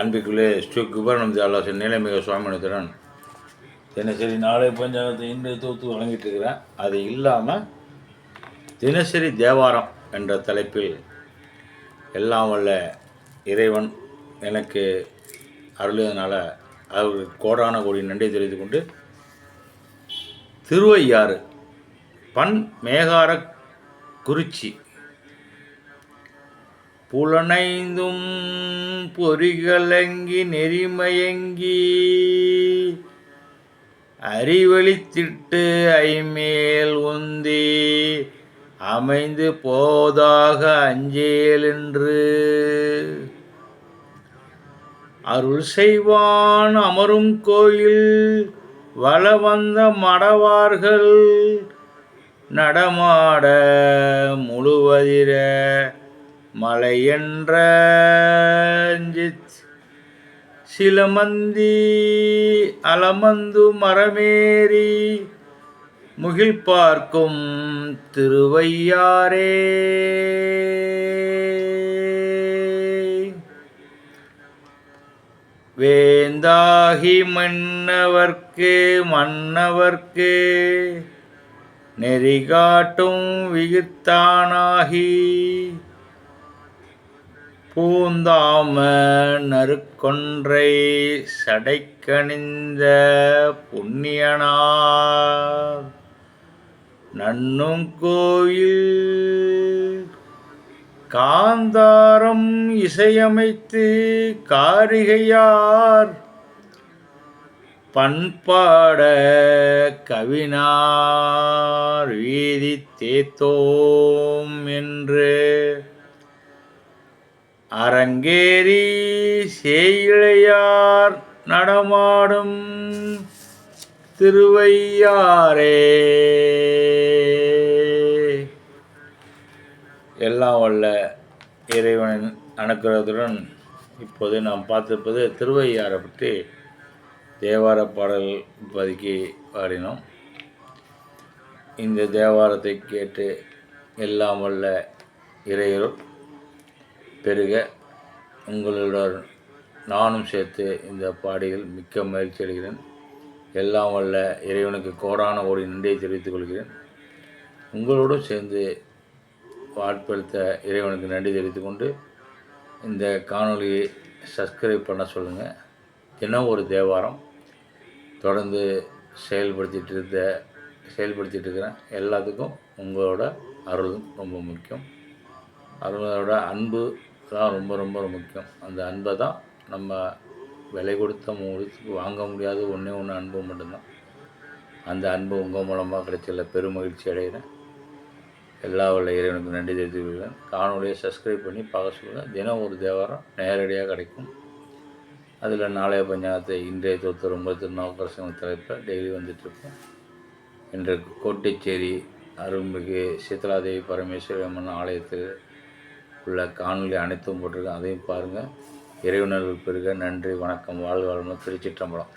அன்பிற்குள்ளே ஸ்ரீ குபரணம் தியாலாசன் நீலமிக சுவாமிநாதன். தினசரி நாளை பஞ்சாங்கத்தை இன்று தொகுத்து வழங்கிட்டு இருக்கிறேன் அது இல்லாமல் தினசரி தேவாரம் என்ற தலைப்பில் எல்லாம் வல்ல இறைவன் எனக்கு அருளியதுனால அவருக்கு கோடான கோடி நன்றி தெரிவித்து கொண்டு திருவையாறு பண் மேகார குறிச்சி புலனைந்தும் பொறிகளங்கி நெறிமயங்கி அறிவழித்திட்டு ஐமேல் உந்தி அமைந்து போதாக அஞ்சேலென்று அருள் செய்வான் அமரும் கோயில் வள வந்த மடவார்கள் நடமாட முழுவதிர மலையென்ற சிலமந்தி அலமந்து மரமேறி முகில் பார்க்கும் திருவையாரே வேந்தாகி மன்னவர்க்கு மன்னவர்க்கு நெறிகாட்டும் விகித்தானாகி பூந்தாம நறுக்கொன்றை சடைக்கணிந்த புண்ணியனா நன்னும் கோயில் காந்தாரம் இசையமைத்து காரிகையார். பண்பாட கவினார். வீதி தேத்தோம் என்று அரங்கேறி சேயிழையார் நடமாடும் திருவையாரே எல்லாம் வல்ல இறைவன் அனுக்கிறதுடன் இப்போது நாம் பார்த்திருப்பது திருவையாரை பற்றி தேவார பாடல் இப்போதைக்கு பாடினோம் இந்த தேவாரத்தை கேட்டு எல்லாம் வல்ல இறையரும் பெருக உங்களுடன் நானும் சேர்த்து இந்த பாடியில் மிக்க மகிழ்ச்சி அடைகிறேன். எல்லாம் வல்ல இறைவனுக்கு கோடான ஓடி நன்றியை தெரிவித்துக் கொள்கிறேன். உங்களோடும் சேர்ந்து வாட்படுத்த இறைவனுக்கு நன்றி தெரிவித்துக்கொண்டு இந்த காணொலியை சப்ஸ்கிரைப் பண்ண சொல்லுங்கள் தினம் ஒரு தேவாரம். தொடர்ந்து செயல்படுத்திகிட்டு இருந்த செயல்படுத்திகிட்டு இருக்கிறேன் எல்லாத்துக்கும் உங்களோட அருளும் ரொம்ப முக்கியம். அருளோட அன்பு தான் ரொம்ப ரொம்ப முக்கியம். அந்த அன்பை தான் நம்ம விலை கொடுத்த முடித்து வாங்க முடியாத ஒன்றே ஒன்று அன்பு மட்டும்தான். அந்த அன்பு உங்கள் மூலமாக கிடைச்சல பெருமகிழ்ச்சி அடைகிறேன். எல்லா உள்ள இறைவனுக்கு நன்றி தெரிவித்து கொள்கிறேன் காணொலியை சப்ஸ்கிரைப் பண்ணி பார்க்க சொல்லுங்கள் தினம் ஒரு தேவாரம் நேரடியாக கிடைக்கும். அதில் நாளைய பஞ்சாயத்தை இன்றைய தொத்து ரொம்ப திருநாவுக்கரசங்க தலைப்பில் டெய்லி வந்துட்டுருப்பேன் இன்று கோட்டைச்சேரி அருள்மிகு சீதலாதேவி பரமேஸ்வரி அம்மன் ஆலயத்தில் உள்ள காணொலி அனைத்தும் போட்டிருக்கேன். அதையும் பாருங்கள் இறைவனர்கள் பெருக. நன்றி வணக்கம். வாழ்க திருச்சிற்றம்பலம்.